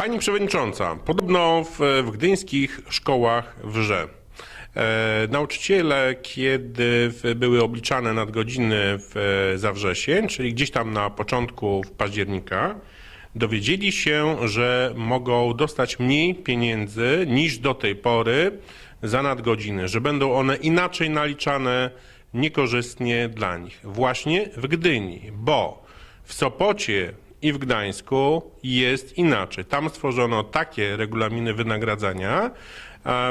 Pani przewodnicząca, podobno w, w gdyńskich szkołach wrze. E, nauczyciele, kiedy w, były obliczane nadgodziny w, za wrzesień, czyli gdzieś tam na początku października, dowiedzieli się, że mogą dostać mniej pieniędzy niż do tej pory za nadgodziny, że będą one inaczej naliczane, niekorzystnie dla nich. Właśnie w Gdyni, bo w Sopocie i w Gdańsku jest inaczej. Tam stworzono takie regulaminy wynagradzania,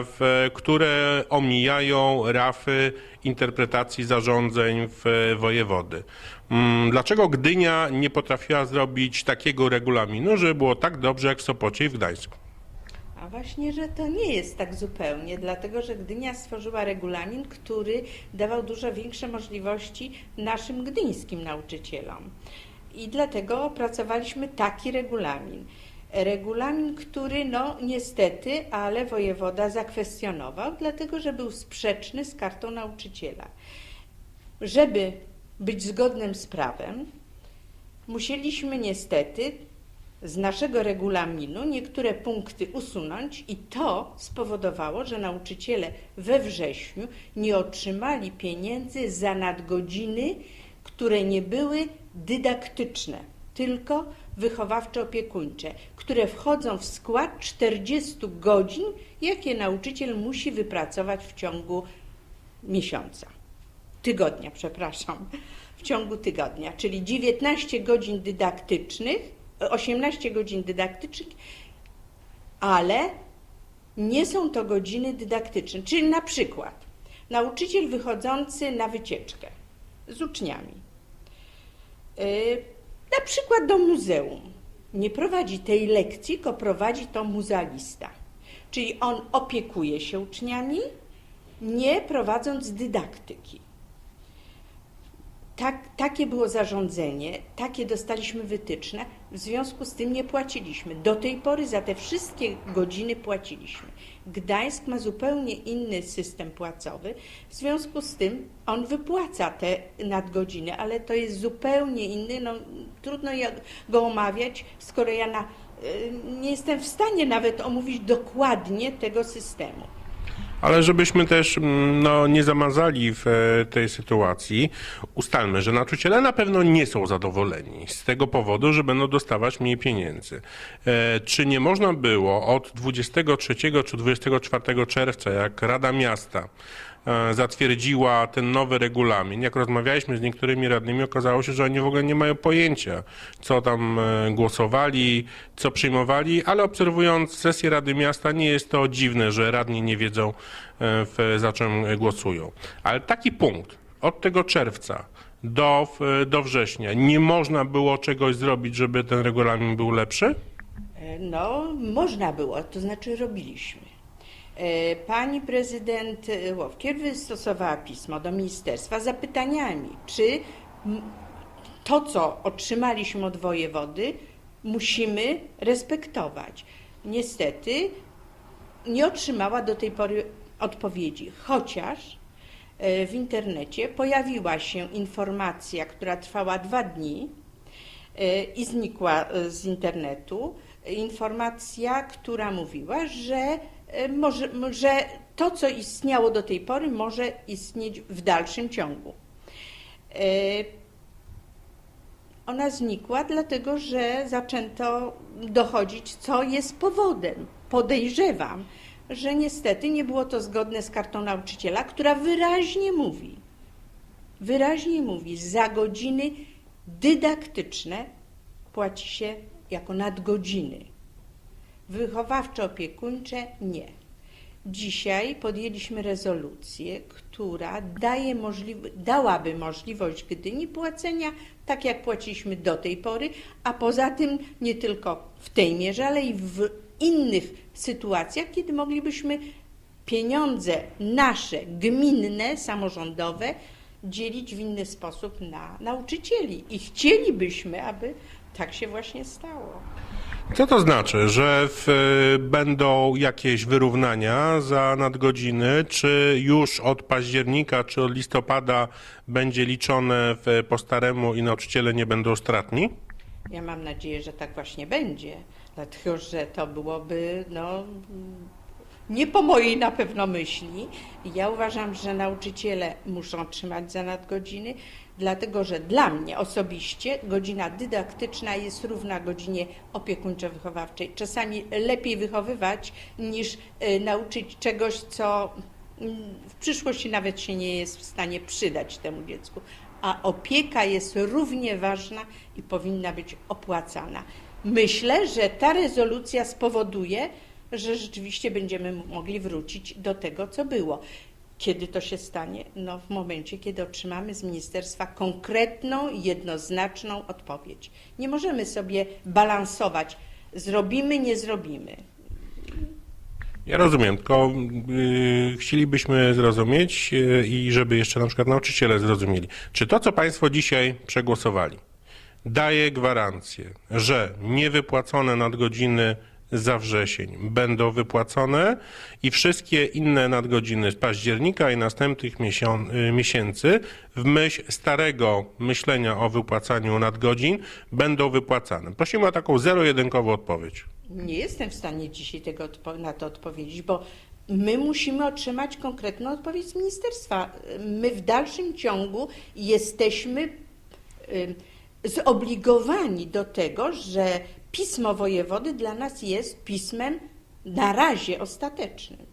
w, które omijają rafy interpretacji zarządzeń w wojewody. Mm, Dlaczego Gdynia nie potrafiła zrobić takiego regulaminu, żeby było tak dobrze jak w Sopocie i w Gdańsku? A właśnie, że to nie jest tak zupełnie, dlatego że Gdynia stworzyła regulamin, który dawał dużo większe możliwości naszym gdyńskim nauczycielom. I dlatego opracowaliśmy taki regulamin. Regulamin, który no niestety, ale wojewoda zakwestionował, dlatego że był sprzeczny z kartą nauczyciela. Żeby być zgodnym z prawem, musieliśmy niestety z naszego regulaminu niektóre punkty usunąć i to spowodowało, że nauczyciele we wrześniu nie otrzymali pieniędzy za nadgodziny, które nie były dydaktyczne, tylko wychowawczo-opiekuńcze, które wchodzą w skład 40 godzin, jakie nauczyciel musi wypracować w ciągu miesiąca. Tygodnia, przepraszam. W ciągu tygodnia, czyli 19 godzin dydaktycznych, 18 godzin dydaktycznych, ale nie są to godziny dydaktyczne. Czyli na przykład nauczyciel wychodzący na wycieczkę z uczniami, yy, na przykład do muzeum, nie prowadzi tej lekcji, tylko prowadzi to muzealista. Czyli on opiekuje się uczniami, nie prowadząc dydaktyki. Tak, takie było zarządzenie, takie dostaliśmy wytyczne, w związku z tym nie płaciliśmy. Do tej pory za te wszystkie godziny płaciliśmy. Gdańsk ma zupełnie inny system płacowy, w związku z tym on wypłaca te nadgodziny, ale to jest zupełnie inny, no, trudno go omawiać, skoro ja na, y, nie jestem w stanie nawet omówić dokładnie tego systemu. Ale żebyśmy też mm, no, nie zamazali w e, tej sytuacji, ustalmy, że nauczyciele na pewno nie są zadowoleni z tego powodu, że będą dostawać mniej pieniędzy. E, Czy nie można było od 23 czy 24 czerwca, jak Rada Miasta zatwierdziła ten nowy regulamin, jak rozmawialiśmy z niektórymi radnymi, okazało się, że oni w ogóle nie mają pojęcia, co tam e, głosowali, co przyjmowali, ale obserwując sesję Rady Miasta, nie jest to dziwne, że radni nie wiedzą, e, za czym głosują. Ale taki punkt od tego czerwca do, do września, nie można było czegoś zrobić, żeby ten regulamin był lepszy? E, No, można było, to znaczy robiliśmy. E, Pani prezydent e, Łowkier wystosowała pismo do ministerstwa z zapytaniami, czy to, co otrzymaliśmy od wojewody, musimy respektować. Niestety nie otrzymała do tej pory odpowiedzi, chociaż e, w internecie pojawiła się informacja, która trwała dwa dni, i znikła z internetu informacja, która mówiła, że, może, że to, co istniało do tej pory, może istnieć w dalszym ciągu. E, Ona znikła, dlatego że zaczęto dochodzić, co jest powodem. Podejrzewam, że niestety nie było to zgodne z kartą nauczyciela, która wyraźnie mówi, wyraźnie mówi, za godziny dydaktyczne płaci się jako nadgodziny. Wychowawczo-opiekuńcze nie. Dzisiaj podjęliśmy rezolucję, która daje dałaby możliwość Gdyni płacenia tak, jak płaciliśmy do tej pory, a poza tym nie tylko w tej mierze, ale i w innych sytuacjach, kiedy moglibyśmy pieniądze nasze, gminne, samorządowe, dzielić w inny sposób na nauczycieli. I chcielibyśmy, aby tak się właśnie stało. Co to znaczy, że w, będą jakieś wyrównania za nadgodziny, czy już od października czy od listopada będzie liczone w, po staremu i nauczyciele nie będą stratni? Ja mam nadzieję, że tak właśnie będzie, Dlatego, że to byłoby no, nie po mojej na pewno myśli. Ja uważam, że nauczyciele muszą trzymać za nadgodziny, dlatego że dla mnie osobiście godzina dydaktyczna jest równa godzinie opiekuńczo-wychowawczej. Czasami lepiej wychowywać niż y, nauczyć czegoś, co mm, w przyszłości nawet się nie jest w stanie przydać temu dziecku. A opieka jest równie ważna i powinna być opłacana. Myślę, że ta rezolucja spowoduje, że rzeczywiście będziemy mogli wrócić do tego, co było. Kiedy to się stanie? No w momencie, kiedy otrzymamy z ministerstwa konkretną, jednoznaczną odpowiedź. Nie możemy sobie balansować. Zrobimy, nie zrobimy. Ja rozumiem, tylko y, chcielibyśmy zrozumieć y, i żeby jeszcze na przykład nauczyciele zrozumieli, czy to, co Państwo dzisiaj przegłosowali, daje gwarancję, że niewypłacone nadgodziny za wrzesień będą wypłacone i wszystkie inne nadgodziny z października i następnych y, miesięcy w myśl starego myślenia o wypłacaniu nadgodzin będą wypłacane. Prosimy o taką zero-jedynkową odpowiedź. Nie jestem w stanie dzisiaj tego na to odpowiedzieć, bo my musimy otrzymać konkretną odpowiedź z ministerstwa. My w dalszym ciągu jesteśmy y, zobligowani do tego, że pismo wojewody dla nas jest pismem na razie ostatecznym.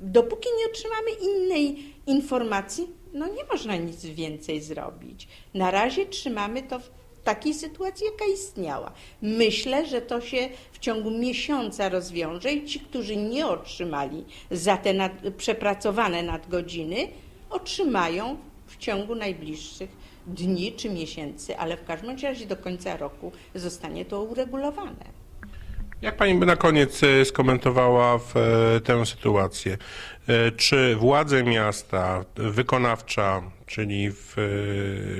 Dopóki nie otrzymamy innej informacji, no nie można nic więcej zrobić. Na razie trzymamy to w takiej sytuacji, jaka istniała. Myślę, że to się w ciągu miesiąca rozwiąże i ci, którzy nie otrzymali za te nad, przepracowane nadgodziny, otrzymają w ciągu najbliższych dni czy miesięcy, ale w każdym razie do końca roku zostanie to uregulowane. Jak pani by na koniec e, skomentowała e, tę sytuację? E, Czy władze miasta, wykonawcza, czyli w,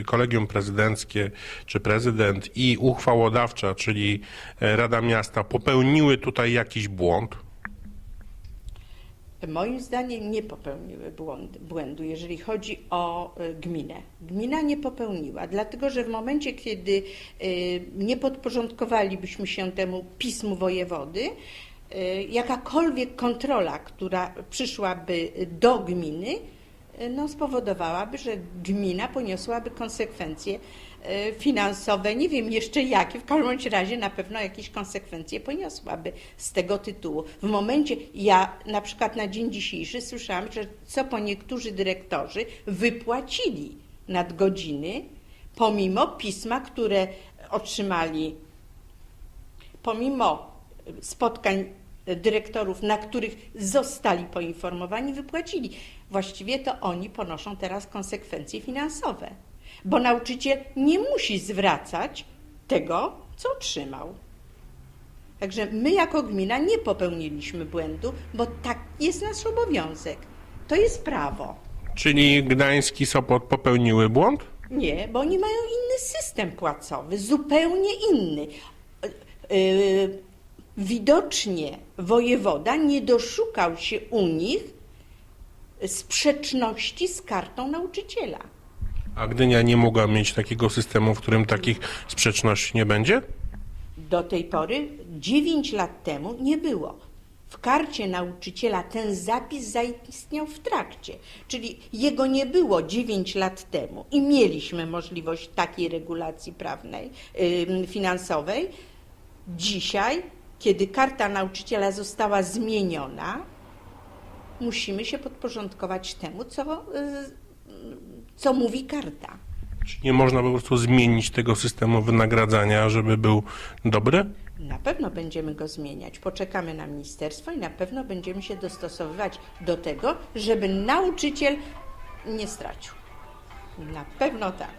kolegium prezydenckie, czy prezydent i uchwałodawcza, czyli Rada Miasta popełniły tutaj jakiś błąd? Moim zdaniem nie popełniły błąd, błędu, jeżeli chodzi o y, gminę. Gmina nie popełniła, dlatego że w momencie, kiedy y, nie podporządkowalibyśmy się temu pismu wojewody, y, jakakolwiek kontrola, która przyszłaby do gminy, no, spowodowałaby, że gmina poniosłaby konsekwencje y, finansowe, nie wiem jeszcze jakie, w każdym razie na pewno jakieś konsekwencje poniosłaby z tego tytułu. W momencie, ja na przykład na dzień dzisiejszy słyszałam, że co po niektórzy dyrektorzy wypłacili nadgodziny, pomimo pisma, które otrzymali, pomimo spotkań dyrektorów, na których zostali poinformowani, wypłacili. Właściwie to oni ponoszą teraz konsekwencje finansowe, bo nauczyciel nie musi zwracać tego, co otrzymał. Także my jako gmina nie popełniliśmy błędu, bo tak jest nasz obowiązek. To jest prawo. Czyli Gdańsk i Sopot popełniły błąd? Nie, bo oni mają inny system płacowy, zupełnie inny. Yy, Widocznie wojewoda nie doszukał się u nich sprzeczności z kartą nauczyciela. A Gdynia nie mogła mieć takiego systemu, w którym takich sprzeczności nie będzie? Do tej pory, 9 lat temu, nie było. W karcie nauczyciela ten zapis zaistniał w trakcie, czyli jego nie było 9 lat temu i mieliśmy możliwość takiej regulacji prawnej, finansowej. Dzisiaj, kiedy karta nauczyciela została zmieniona, musimy się podporządkować temu, co, y, co mówi karta. Czy nie można po prostu zmienić tego systemu wynagradzania, żeby był dobry? Na pewno będziemy go zmieniać. Poczekamy na ministerstwo i na pewno będziemy się dostosowywać do tego, żeby nauczyciel nie stracił. Na pewno tak.